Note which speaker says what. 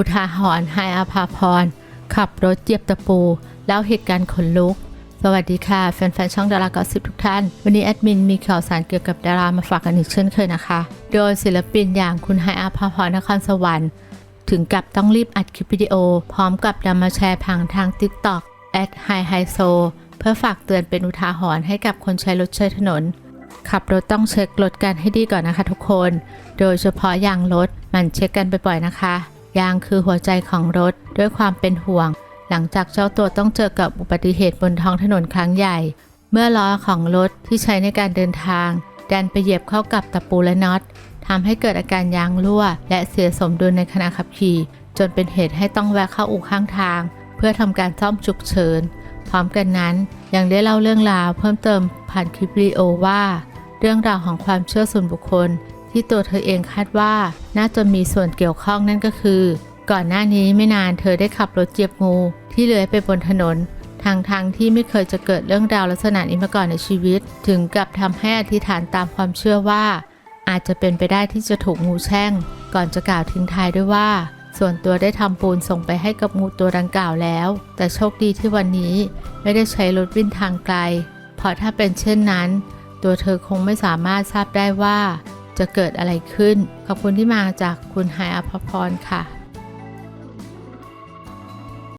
Speaker 1: อุทาหรณ์ไฮอาภาพร ขับรถเจียบตะปู แล้วเหตุการณ์ขนลุก สวัสดีค่ะ แฟนๆ ช่องดารากอสิบทุกท่าน วันนี้แอดมินมีข่าวสารเกี่ยวกับดารามาฝากกันอีกเช่นเคยนะคะ โดยศิลปินอย่างคุณไฮอาภาพรนครสวรรค์ ถึงกับต้องรีบอัดคลิปวิดีโอ พร้อมกับนำมาแชร์ผ่านทาง TikTok แอดไฮไฮโซเพื่อฝากเตือนเป็นอุทาหรณ์ให้กับคนใช้รถใช้ถนน ขับรถต้องเช็ครถกันให้ดีก่อนนะคะทุกคน โดยเฉพาะยางรถมันเช็คกันบ่อยๆนะคะ ยางคือหัวใจของรถด้วยความเป็นห่วง หลังจากเจ้าตัวต้องเจอกับอุบัติเหตุบนท้องถนนครั้งใหญ่ เมื่อล้อของรถที่ใช้ในการเดินทาง ดันไปเหยียบเข้ากับตะปูและน็อตทำให้เกิดอาการยางรั่ว และเสียสมดุลในขณะขับขี่ จนเป็นเหตุให้ต้องแวะเข้าอู่ข้างทาง เพื่อทำการซ่อมฉุกเฉิน พร้อมกันนั้นยังได้เล่าเรื่องราวเพิ่มเติมผ่านคลิปวิดีโอว่า เรื่องราวของความเชื่อส่วนบุคคล ที่ตัวเธอเองคาดว่าน่าจะมีส่วนเกี่ยวข้องนั่นก็คือ ก่อนหน้านี้ไม่นานเธอได้ขับรถเจียบงู ที่เลื้อยไปบนถนนทางทางที่ไม่เคยจะเกิดเรื่องราวลักษณะนี้มาก่อนในชีวิต ถึงกับทำให้อธิษฐานตามความเชื่อว่า อาจจะเป็นไปได้ที่จะถูกงูแช่ง ก่อนจะกล่าวทิ้งท้ายด้วยว่า ส่วนตัวได้ทำปูนส่งไปให้กับงูตัวดังกล่าวแล้ว แต่โชคดีที่วันนี้ไม่ได้ใช้รถวิ่งทางไกล เพราะถ้าเป็นเช่นนั้น ตัวเธอคงไม่สามารถทราบได้ว่า จะเกิดอะไรขึ้น ขอบคุณที่มาจากคุณไฮอภพรค่ะ